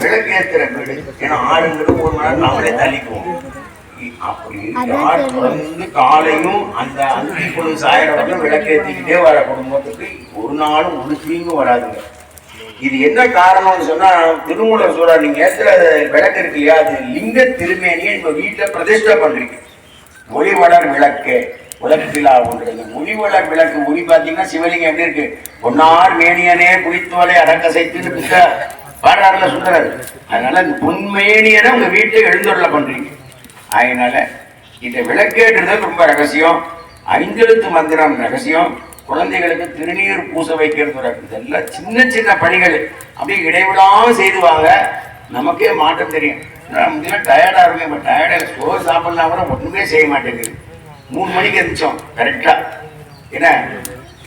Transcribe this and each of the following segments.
விளக்கேத்துற வீடு ஏன்னா ஆறுங்கிறது ஒரு மணி நேரம் நம்மளே தள்ளிக்குவோம். தொடர்ந்து காலையும் அந்த அஞ்சு பொழுது சாயிர வரைக்கும் விளக்கேற்றிக்கிட்டே வர குடும்பத்துக்கு ஒரு நாளும் ஒரு தீங்கும் வராதுங்க. இது என்ன காரணம்னு சொன்னா திருமூலர் சொல்றார் நீங்க ஏத்துற விளக்கு இருக்கு இல்லையா? அது லிங்க திருமேனியை இப்ப வீட்டுல பிரதிஷ்டை பண்றீங்க. ஒளி வளர் விளக்கு உலகத்திலா ஒன்றது ஒளி வளர் விளக்கு ஒளி பாத்தீங்கன்னா சிவலிங்கம் எப்படி இருக்கு? பொன்னார் மேனியனே குளித்தோலை அரக்கசைத்துன்னு பாடுறாருல சொல்றாரு. அதனால இந்த பொன்மேனியனை உங்க வீட்டை எழுந்தொருள பண்றீங்க. அதனால இந்த விளக்கேற்றுறது ரொம்ப ரகசியம். ஐந்தெழுத்து மந்திரம் ரகசியம். குழந்தைகளுக்கு திருநீர் பூச வைக்கிறது ஒரு இதெல்லாம் சின்ன சின்ன பணிகள். அப்படியே இடைவிடாம செய்துவாங்க நமக்கே மாற்றம் தெரியும். நான் முன்னாடி டயர்டா இருக்கும் இப்போ டயர்டா சோறு சாப்பிடலாம் கூட ஒண்ணுமே செய்ய மாட்டேங்குது. மூணு மணிக்கு எந்திரிச்சோம் கரெக்டா என்ன?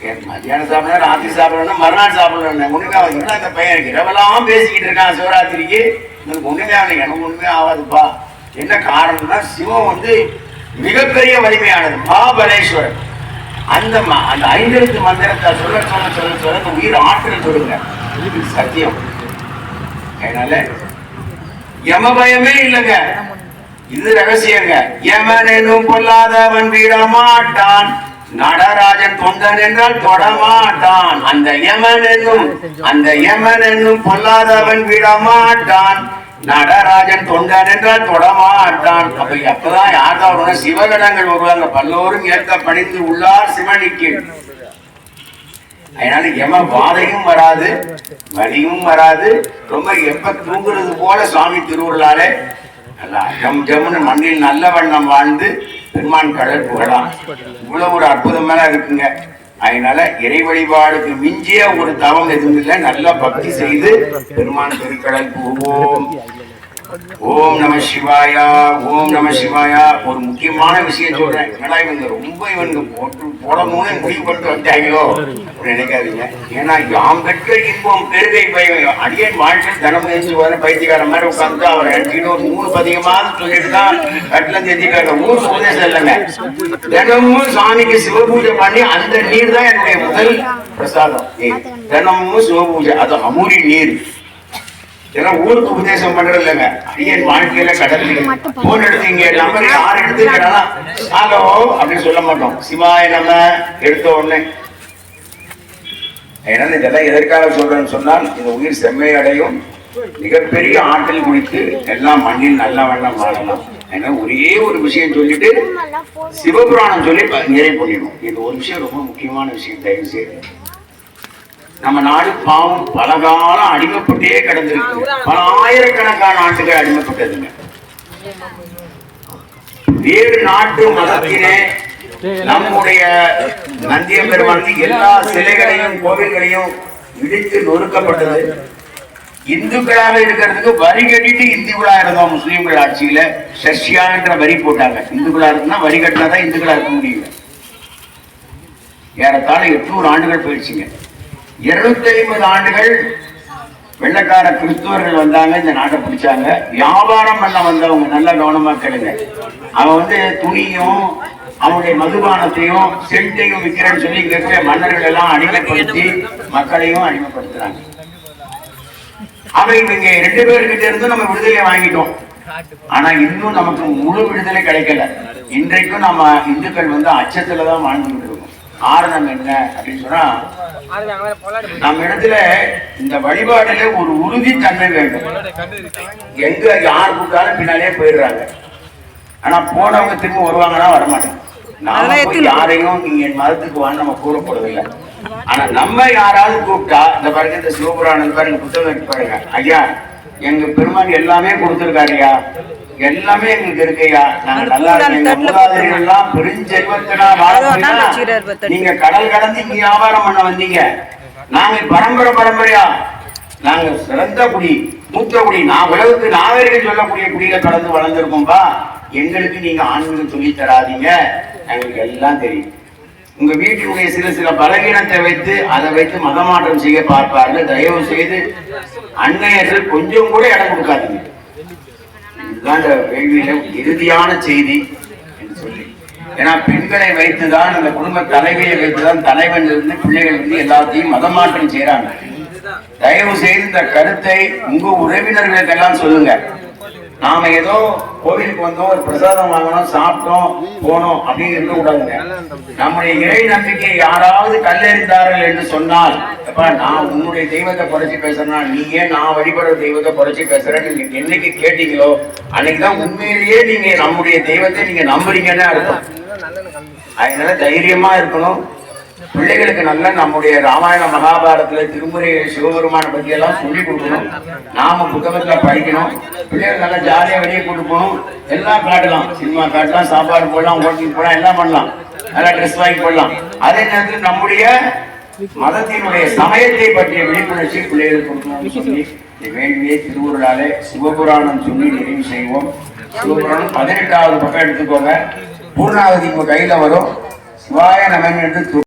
மத்தியானம் சாப்பிடணும் ராத்திரி சாப்பிடணும் மறுநாள் சாப்பிடணும் ஒண்ணுமே ஆகாது என்ன இந்த பையன் இரவெல்லாம் பேசிக்கிட்டு இருக்கான் சிவராத்திரிக்கு. எனக்கு ஒண்ணுமே ஆகலை எனக்கு ஒண்ணுமே ஆகாதுப்பா. என்ன காரணம்னா சிவம் வந்து மிகப்பெரிய வலிமையானது மகாபலேஸ்வரன். அந்த ம- அந்த ஐந்தெழுத்து மந்திரத்தை சொல்ல சொல்ல சொல்ல சொல்ல இந்த உயிர் ஆற்றல் கொடுங்க சத்தியம். அதனால யம பயமே இல்லைங்க. இது ரகசியங்க. யமன் என்னும் பொல்லாதவன் விட மாட்டான் நடராஜன் தொண்டன் என்றால் தொடமாட்டான். அந்த யமன் என்னும் அந்த யமன் என்னும் பொல்லாதவன் விடமாட்டான். நடராஜன் தொண்டன் என்றால் தொடமாட்டான். அப்ப அப்பதான் யார் தான் வருவாங்க சிவகணங்கள் வருவாங்க. பல்லோரும் ஏற்க பணிந்து உள்ளார் சிவனிக்கு. அதனால எம வாதையும் வராது வலியும் வராது. ரொம்ப எப்ப தூங்குறது போல சுவாமி திருவுருளாலே நல்லா ஜம் ஜம்னு மண்ணில் நல்ல வண்ணம் வாழ்ந்து பெருமான் கடல் புகழாம். இவ்வளவு ஒரு அற்புதமான இருக்குங்க. அதனால இறை வழிபாடுக்கு மிஞ்சிய ஒரு தவம் எதுவும் இல்லை. நல்லா பக்தி செய்து பெருமான் திருக்கடல் போவோம். ஓம் நம சிவாயா ஓம் நம சிவாயா. ஒரு முக்கியமான விஷயம் சொல்றேன். என்னடா இவங்க ரொம்ப இவங்க போட்டு போடணும்னு முடிவு பண்ணிட்டு வந்தாங்களோ நினைக்காதீங்க. ஏன்னா யாம் பெற்ற இன்பம் பெருகை பயம். அடியன் வாழ்க்கை தனம் எழுந்து வர பைத்தியக்கார மாதிரி உட்காந்து அவர் நினைச்சுட்டு ஒரு மூணு பதிகமாக சொல்லிட்டு தான் கட்டில தெரிஞ்சுக்காங்க ஊர் உபதேசம் இல்லைங்க. தினமும் சாமிக்கு சிவபூஜை பண்ணி அந்த நீர் தான் என்னுடைய முதல் பிரசாதம். தினமும் சிவபூஜை. அது அமுரி நீர். ஏன்னா ஊருக்கு உபதேசம் பண்றது இல்லைங்க அடியன் வாழ்க்கையில கடல் போன் எடுத்து இங்க நம்பர் யார் எடுத்து ஹலோ அப்படின்னு சொல்ல மாட்டோம். சிவாய நம்ம எடுத்த உடனே ஏன்னா இதெல்லாம் எதற்காக சொல்றேன்னு சொன்னால் இந்த உயிர் செம்மை அடையும். மிகப்பெரிய ஆற்றல் குறித்து எல்லாம் மண்ணில் நல்ல வண்ணம் வாழலாம். ஏன்னா ஒரே ஒரு விஷயம் சொல்லிட்டு சிவபுராணம் சொல்லி ப- நிறைவு பண்ணிடணும் இது ஒரு விஷயம் ரொம்ப முக்கியமான விஷயம் தயவு செய்து. நம்ம நாடு பாவம் பல காலம் அடிமைப்பட்டே கிடந்திருக்கு. பல ஆயிரக்கணக்கான ஆண்டுகள் அடிமைப்பட்டதுங்க. வேறு நாட்டு மதத்திலே நம்முடைய நந்திய பெருமான் எல்லா சிலைகளையும் கோவில்களையும் இடித்து நொறுக்கப்பட்டது. இந்துக்களாக இருக்கிறதுக்கு வரி கட்டிட்டு இந்துக்களா இருந்தோம் முஸ்லீம்கள் ஆட்சியில. சஷ்யா என்ற வரி போட்டாங்க. இந்துக்களா இருக்குன்னா வரி கட்டினா தான் இந்துக்களா இருக்க முடியும் ஏறத்தாழ எட்நூறு ஆண்டுகள் போயிடுச்சுங்க. இருநூத்தி ஐம்பது ஆண்டுகள் வெள்ளக்கார கிறிஸ்துவர்கள் வந்தாங்க இந்த நாட்டை பிடிச்சாங்க. வியாபாரம் பண்ண வந்தவங்க நல்லா கவனமா கேளுங்க. அவன் வந்து துணியும் அவனுடைய மதுபானத்தையும் செல்ட்டையும் விற்கிறேன்னு சொல்லி இங்க இருக்கிற மன்னர்கள் எல்லாம் அடிமைப்படுத்தி மக்களையும் அடிமைப்படுத்துறாங்க. அவன் இவங்க ரெண்டு பேர்கிட்ட இருந்து நம்ம விடுதலை வாங்கிட்டோம். ஆனா இன்னும் நமக்கு முழு விடுதலை கிடைக்கல. இன்றைக்கும் நம்ம இந்துக்கள் வந்து அச்சத்துல தான் வாழ்ந்துட்டு காரணம் என்ன அப்படின்னு சொன்னா நம்ம இடத்துல இந்த வழிபாடுல ஒரு உறுதித்தன்மை வேண்டும். எங்க யார் கூட்டாலும் பின்னாலே போயிடுறாங்க. ஆனா போனவங்க திரும்ப வருவாங்கன்னா வரமாட்டாங்க. நாம யாரையும் நீங்க என் மதத்துக்கு வான்னு நம்ம கூறப்படுவதில்லை ஆனா நம்ம யாராவது கூப்பிட்டா இந்த பாருங்க இந்த சிவபுராணம் பாருங்க புத்தகம் பாருங்க. ஐயா எங்க பெருமான் எல்லாமே கொடுத்திருக்காருயா எல்லாமே எங்களுக்கு இருக்குயா நாங்க நல்லா எல்லாம் பெருஞ்செல்வத்தினா வாழ நீங்க கடல் கடந்து இங்க வியாபாரம் பண்ண வந்தீங்க. நாங்க பரம்பரை பரம்பரையா? நாங்க சிறந்த குடி மூத்த குடி. நான் உலகத்துக்கு நாகரிகம் சொல்லக்கூடிய குடியில கடந்து வளர்ந்துருக்கோம்பா. எங்களுக்கு நீங்க ஆன்மீகம் சொல்லி தராதீங்க. எங்களுக்கு எல்லாம் தெரியும். உங்க வீட்டினுடைய சில சில பலகீனத்தை வைத்து அதை வைத்து மதமாற்றம் செய்ய பார்ப்பார்கள். தயவு செய்து அன்னையர்கள் கொஞ்சம் கூட இடம் கொடுக்காதீங்க. இதுதான் இந்த வேள்வியில இறுதியான செய்தி என்று சொல்லி. ஏன்னா பெண்களை வைத்துதான் அந்த குடும்ப தலைவியை வைத்துதான் தலைவன் இருந்து பிள்ளைகள் இருந்து எல்லாத்தையும் மதமாற்றம் செய்யறாங்க தயவு செய்து இந்த கருத்தை உங்க உறவினர்களுக்கெல்லாம் சொல்லுங்க. நாம ஏதோ கோவிலுக்கு வந்தோம் ஒரு பிரசாதம் வாங்கணும் சாப்பிட்டோம் போனோம் அப்படின்னு இருக்க கூடாதுங்க நம்முடைய இறை நம்பிக்கை யாராவது கல்லெறிந்தார்கள் என்று சொன்னால் அப்ப நான் உன்னுடைய தெய்வத்தை குறைச்சி பேசுறேன்னா நீ ஏன் நான் வழிபடுற தெய்வத்தை குறைச்சி பேசுறேன்னு நீங்க என்னைக்கு கேட்டீங்களோ அன்னைக்குதான் உண்மையிலேயே நீங்க நம்முடைய தெய்வத்தை நீங்க நம்புறீங்கன்னு அர்த்தம். அதனால தைரியமா இருக்கணும். பிள்ளைகளுக்கு நல்ல நம்முடைய ராமாயண மகாபாரதத்துல திருமுறை சிவபெருமான பத்தி எல்லாம் சொல்லி கொடுக்கணும். நாம புத்தகத்துல படிக்கணும். பிள்ளைகள் நல்லா ஜாலியா வெளியே கூட்டு போகணும். எல்லாம் காட்டலாம். சினிமா காட்டலாம் சாப்பாடு போடலாம் ஹோட்டலுக்கு போடலாம் எல்லாம் பண்ணலாம். நல்லா ட்ரெஸ் வாங்கி போடலாம். அதே நேரத்தில் நம்முடைய மதத்தினுடைய சமயத்தை பற்றிய விழிப்புணர்ச்சி பிள்ளைகளுக்கு கொடுக்கணும்னு சொல்லி. வேண்டிய திருவுருளாலே சிவபுராணம் சொல்லி நிறைவு செய்வோம். சிவபுராணம் பதினெட்டாவது பக்கம் எடுத்துக்கோங்க. பூர்ணாவதி உங்க கையில வரும். சிவாய நமன் என்று